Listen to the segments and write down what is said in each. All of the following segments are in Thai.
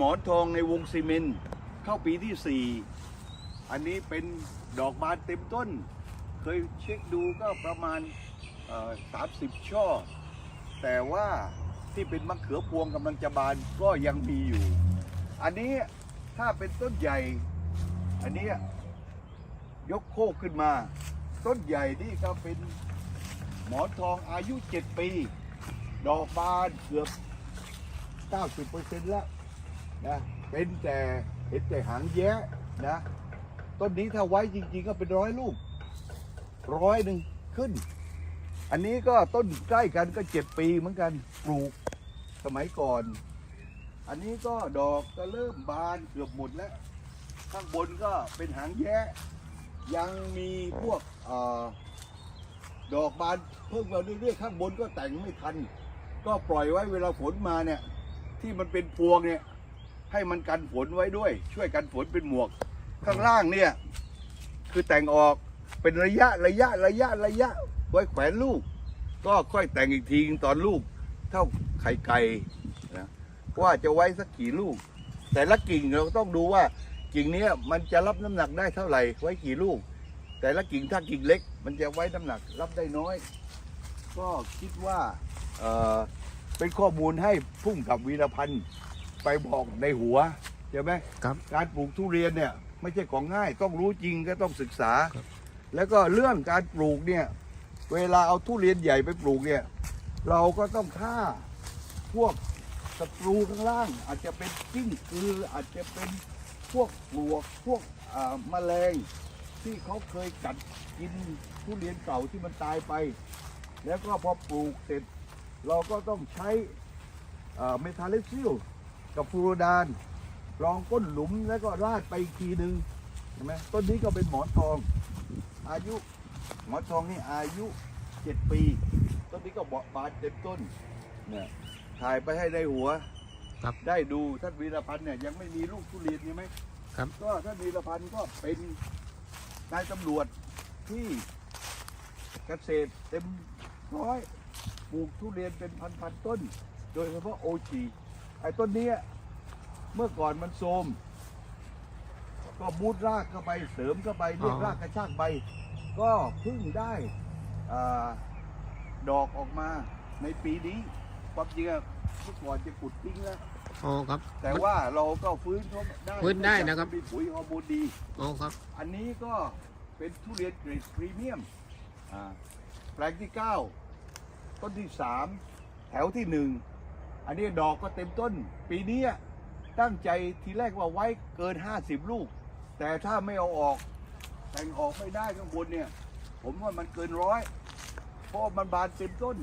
หมอนทองในวงซีเมนต์เข้าปีที่สี่อันนี้เป็นดอกบานเต็มต้น เคยเช็คดูก็ประมาณสามสิบช่อ แต่ว่าที่เป็นมะเขือพวงกำลังจะบานก็ยังมีอยู่ อันนี้ถ้าเป็นต้นใหญ่ อันนี้ยกโคกขึ้นมา ต้นใหญ่นี่ก็เป็นหมอนทองอายุ 7 ปี ดอกบานเกือบ 90%แล้ว นะเป็นแต่เห็นแต่หางแย้นะต้นนี้ถ้าไว้จริง ๆ ก็เป็นร้อยลูกร้อยหนึ่งขึ้น อันนี้ก็ต้นใกล้กันก็เจ็ดปีเหมือนกันปลูกสมัยก่อน อันนี้ก็ดอกก็เริ่มบานเกือบหมดแล้ว ข้างบนก็เป็นหางแย้ยังมีพวกอดอกบานเพิ่มมาเรื่อยๆข้างบนก็แต่งไม่ทัน ก็ปล่อยไว้เวลาฝนมาเนี่ย ที่มันเป็นพวงเนี่ย ให้มันกันฝนไว้ด้วย ช่วยกันฝนเป็นหมวก ข้างล่างเนี่ย คือแต่งออกเป็นระยะระยะระยะระยะ ไว้แขวนลูก ก็ค่อยแต่งอีกทีตอนลูก เท่าไข่ไก่นะว่าจะไว้สักกี่ลูก แต่ละกิ่งเราต้องดูว่ากิ่งนี้มันจะรับน้ำหนักได้เท่าไหร่ ไว้กี่ลูก แต่ละกิ่งถ้ากิ่งเล็ก มันจะไว้น้ำหนักรับได้น้อย ก็คิดว่าเออเป็นข้อมูลให้พุ่งกับวีรพันธ์ ไปบอกในหัวใช่ไหมครับ การปลูกทุเรียนเนี่ยไม่ใช่ของง่ายต้องรู้จริงก็ต้องศึกษาครับแล้วก็เรื่องการปลูกเนี่ย เวลาเอาทุเรียนใหญ่ไปปลูกเนี่ย เราก็ต้องฆ่าพวกศัตรูข้างล่าง อาจจะเป็นกิ้งกืออาจจะเป็นพวกปลวกพวกอ่าแมลงที่เขาเคยกัดกินทุเรียนเก่าที่มันตายไป แล้วก็พอปลูกเสร็จ เราก็ต้องใช้เมทาเลซิล กับฟลูโรดานรองก้นหลุมแล้วก็ราดไปอีกทีหนึ่งเห็นไหมต้นนี้ก็เป็นหมอนทอง อายุหมอนทองนี่อายุเจ็ดปี ต้นนี้ก็เบาะบานเต็มต้นเนี่ยถ่ายไปให้ได้หัวครับได้ดูท่านวีรพันธ์เนี่ยยังไม่มีลูกทุเรียนใช่ไหมครับ ก็ท่านวีรพันธ์ก็เป็นนายตำรวจที่เกษตรเต็มร้อยปลูกทุเรียนเป็นพันๆต้น โดยเฉพาะโอจี ไอ้ต้นเนี้ยเมื่อก่อนมันโทรมก็บูดรากเข้าไปเสริมเข้าไปเรียกอ๋อรากกระชากใบ ก็เพิ่งได้อาดอกออกมาในปีนี้ความจริงอะเมื่อก่อนจะขุดทิ้งแล้ว อ๋อครับ แต่ว่าเราก็ฟื้นเขาได้ฟื้นได้นะครับ มีปุ๋ยฮอร์โมนดี อ๋อครับ อันนี้ก็เป็นทุเรียนเกรดพรีเมียมอ่าแปลงที่ 9 ต้นที่ 3 แถวที่ 1 อันนี้ดอกก็เต็มต้น ปีนี้ตั้งใจทีแรกว่าไว้เกิน 50 ลูก แต่ถ้าไม่เอาออก แต่งออกไม่ได้ข้างบนเนี่ย ผมว่ามันเกินร้อยเพราะมันบานเต็มต้น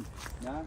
นะ